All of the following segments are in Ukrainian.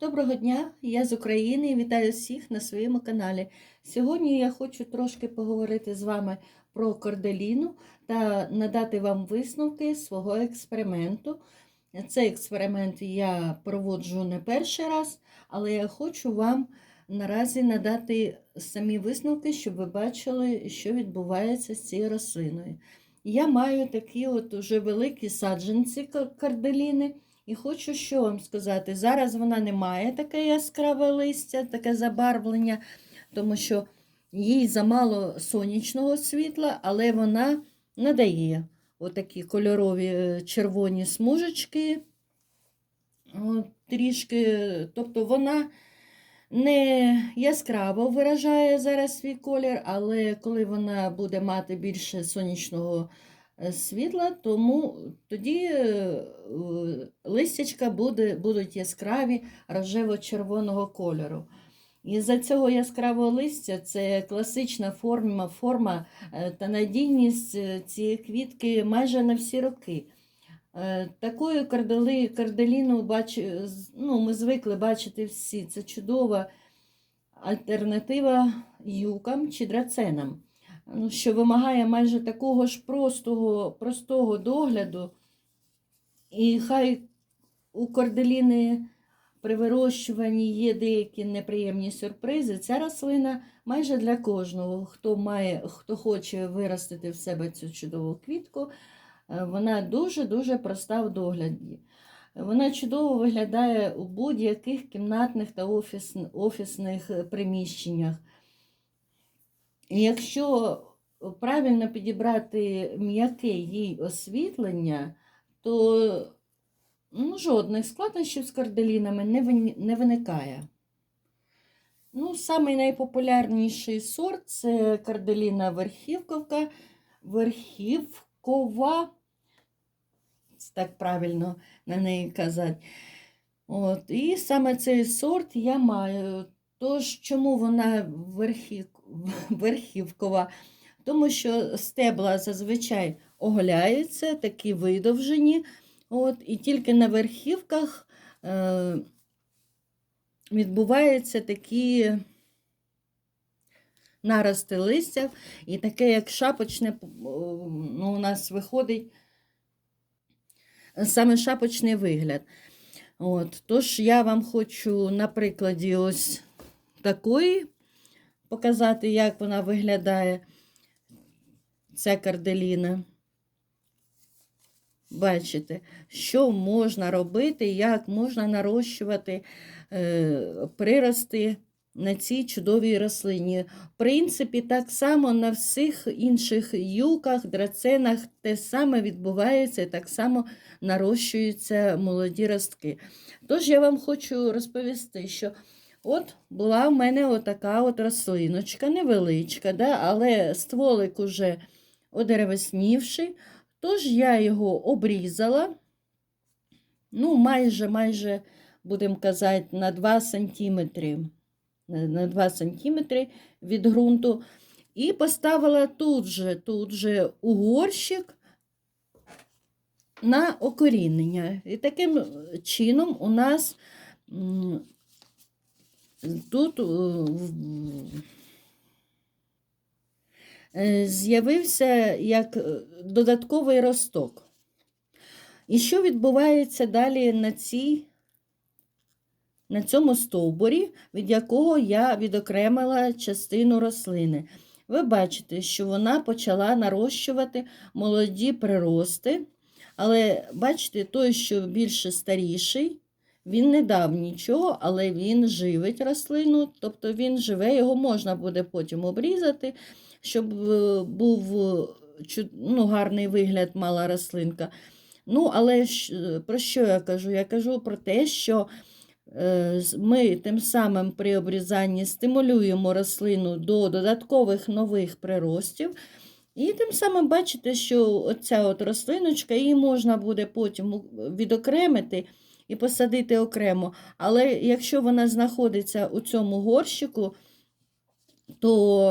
Доброго дня, я з України і вітаю всіх на своєму каналі. Сьогодні я хочу трошки поговорити з вами про корделіну та надати вам висновки свого експерименту. Цей експеримент я проводжу не перший раз, але я хочу вам наразі надати самі висновки, щоб ви бачили, що відбувається з цією рослиною. Я маю такі от уже великі саджанці кар- карделіни. І хочу що вам сказати, зараз вона не має таке яскраве листя, таке забарвлення, тому що їй замало сонячного світла, але вона надає отакі кольорові е, червоні смужечки, трішки, тобто вона не яскраво виражає зараз свій колір, але коли вона буде мати більше сонячного світла, тому тоді е, листячка буде, будуть яскраві рожево-червоного кольору. І за цього яскравого листя це класична форма, форма е, та надійність е, цієї квітки майже на всі роки. Е, Такою кардели, карделіну бач, ну, ми звикли бачити всі. Це чудова альтернатива юкам чи драценам, що вимагає майже такого ж простого, простого догляду. І хай у корделіни при вирощуванні є деякі неприємні сюрпризи. Ця рослина майже для кожного, хто має, хто хоче виростити в себе цю чудову квітку, е, вона дуже-дуже проста в догляді. Вона чудово виглядає у будь-яких кімнатних та офіс, офісних приміщеннях. Якщо правильно підібрати м'яке їй освітлення, то ну, жодних складнощів з карделінами не, виникає. Ну, самий найпопулярніший сорт це карделіна верхівковка, верхівкова, так правильно на неї казати. От, і саме цей сорт я маю. Тож, чому вона верхівкова? Тому що стебла зазвичай оголяються, такі видовжені. От, і тільки на верхівках е, відбуваються такі нарости листя, і таке, як шапочне, ну, у нас виходить саме шапочний вигляд. От, тож я вам хочу на прикладі ось такої показати, як вона виглядає, ця карделіна. Бачите, що можна робити, як можна нарощувати е, прирости на цій чудовій рослині. В принципі, так само на всіх інших юках, драценах те саме відбувається, так само нарощуються молоді ростки. Тож я вам хочу розповісти, що от була в мене отака от рослиночка, невеличка, да, але стволик уже одеревеснівший. Тож я його обрізала, ну, майже, майже, будемо казати, на 2 сантиметри, на на 2 сантиметри від ґрунту. І поставила тут же, тут же у горщик на окорінення. І таким чином у нас тут е, е, з'явився як е, додатковий росток. І що відбувається далі на, цій, на цьому стовбурі, від якого я відокремила частину рослини? Ви бачите, що вона почала нарощувати молоді прирости, але бачите, той, що більше старіший, він не дав нічого, але він живить рослину, тобто він живе, його можна буде потім обрізати щоб е, був е, ну, гарний вигляд мала рослинка. Ну, але е, про що я кажу? Я кажу про те, що ми тим самим при обрізанні стимулюємо рослину до додаткових нових приростів. І тим самим бачите, що оця от рослиночка, її можна буде потім відокремити і посадити окремо. Але якщо вона знаходиться у цьому горщику, то,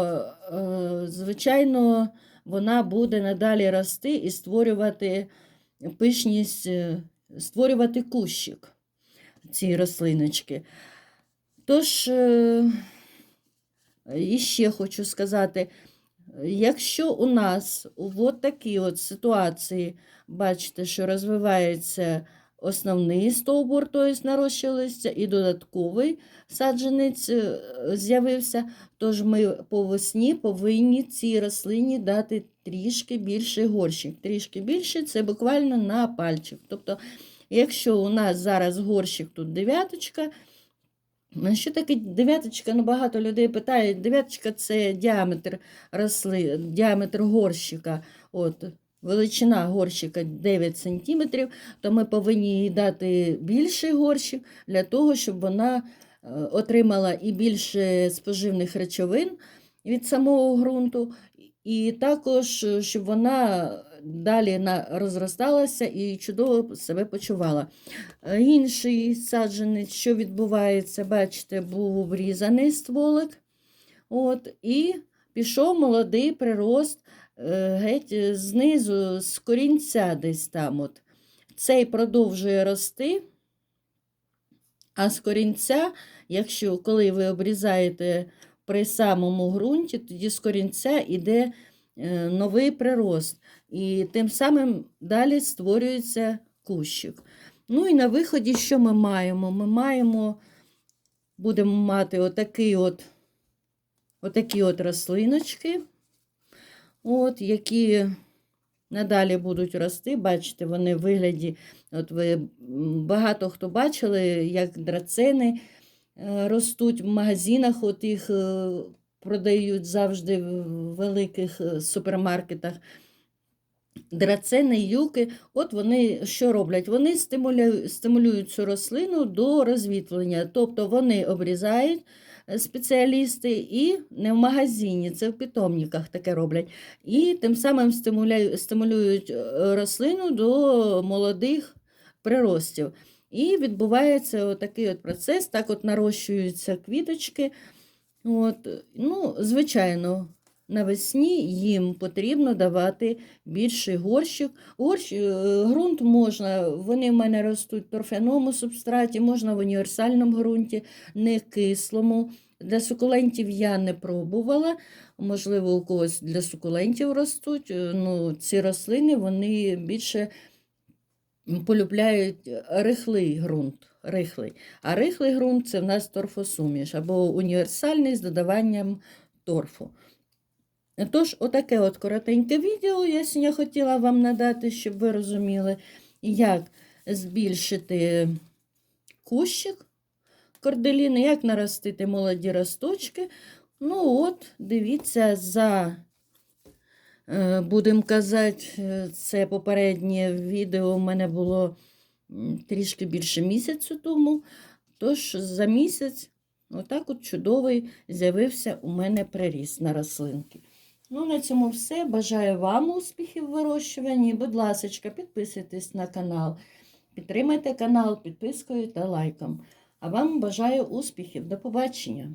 е, звичайно, вона буде надалі рости і створювати пишність, е, створювати кущик. ці рослиночки. Тож, е, і ще хочу сказати, якщо у нас в такій от ситуації, бачите, що розвивається основний стовбур, тобто нарощилися, і додатковий саджанець е, з'явився, тож ми по весні повинні цій рослині дати трішки більший горщик. Трішки більше це буквально на пальчик. Тобто, якщо у нас зараз горщик тут дев'яточка, Ну, Що таке дев'яточка? Ну, багато людей питають, дев'яточка це діаметр росли, діаметр горщика. От, величина горщика 9 см, то ми повинні їй дати більший горщик для того, щоб вона е, отримала і більше споживних речовин від самого ґрунту, і також, е, щоб вона далі розросталася і чудово себе почувала. Е, Інший саджанець, що відбувається, бачите, був обрізаний стволик. От, і пішов молодий прирост геть е, знизу, з корінця десь там. От. Цей продовжує рости, а з корінця, якщо коли ви обрізаєте при самому ґрунті, тоді з корінця йде е, новий прирост. І тим самим далі створюється кущик. Ну і на виході, що ми маємо? Ми маємо, будемо мати отакий от, отакі от рослиночки, от, які надалі будуть рости. Бачите, вони в вигляді, от ви багато хто бачили, як драцени е, ростуть в магазинах, от їх е, продають завжди в великих е, супермаркетах. Драцени, юки, от вони що роблять? Вони стимулюють, цю рослину до розвітлення. Тобто вони обрізають спеціалісти і не в магазині, це в питомниках таке роблять. І тим самим стимулюють, е, рослину до молодих приростів. І відбувається такий от процес, так от нарощуються квіточки. От, ну, звичайно, навесні їм потрібно давати більший горщик. Горщ, е, ґрунт можна, вони в мене ростуть в торфяному субстраті, можна в універсальному ґрунті, не кислому. Для сукулентів я не пробувала. Можливо, у когось для сукулентів ростуть. Е, Ну, ці рослини вони більше полюбляють рихлий ґрунт. Рихлий. А рихлий ґрунт це в нас торфосуміш або універсальний з додаванням торфу. Тож, отаке от коротеньке відео я сьогодні хотіла вам надати, щоб ви розуміли, як збільшити кущик корделіни, як наростити молоді росточки. Ну, от, дивіться, за, е, будемо казати, е, це попереднє відео в мене було трішки більше місяцю тому. Тож за місяць, отак от чудовий з'явився у мене приріст на рослинки. Ну, на цьому все. Бажаю вам успіхів в вирощуванні. Будь ласка, підписуйтесь на канал, підтримайте канал підпискою та лайком. А вам бажаю успіхів. До побачення!